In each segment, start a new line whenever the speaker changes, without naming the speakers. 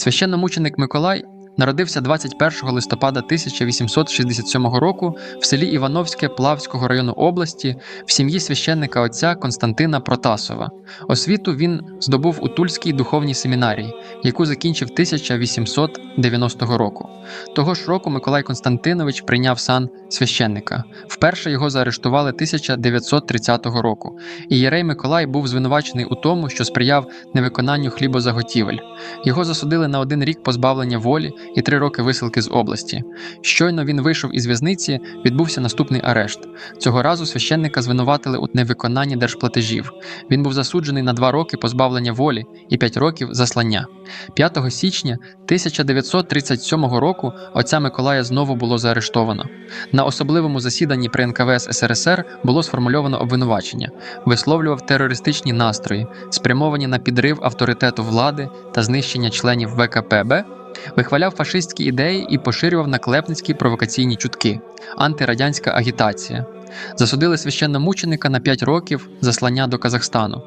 Священномученик Миколай народився 21 листопада 1867 року в селі Івановське Плавського району області в сім'ї священника отця Константина Протасова. Освіту він здобув у Тульській духовній семінарії, яку закінчив 1890 року. Того ж року Миколай Константинович прийняв сан священника. Вперше його заарештували 1930 року. І Єрей Миколай був звинувачений у тому, що сприяв невиконанню хлібозаготівель. Його засудили на один рік позбавлення волі і три роки висилки з області. Щойно він вийшов із в'язниці, відбувся наступний арешт. Цього разу священника звинуватили у невиконанні держплатежів. Він був засуджений на два роки позбавлення волі і п'ять років заслання. 5 січня 1937 року отця Миколая знову було заарештовано. На особливому засіданні при НКВС СРСР було сформульовано обвинувачення, висловлював терористичні настрої, спрямовані на підрив авторитету влади та знищення членів ВКПБ, вихваляв фашистські ідеї і поширював наклепницькі провокаційні чутки, антирадянська агітація. Засудили священномученика на 5 років заслання до Казахстану.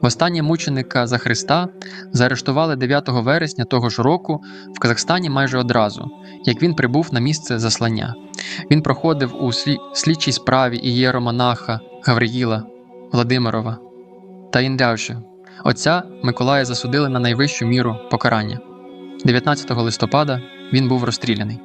Востаннє мученика за Христа заарештували 9 вересня того ж року в Казахстані майже одразу, як він прибув на місце заслання. Він проходив у слідчій справі ієромонаха Гавриїла Владимирова та індявши. Отця Миколая засудили на найвищу міру покарання. 19 листопада він був розстріляний.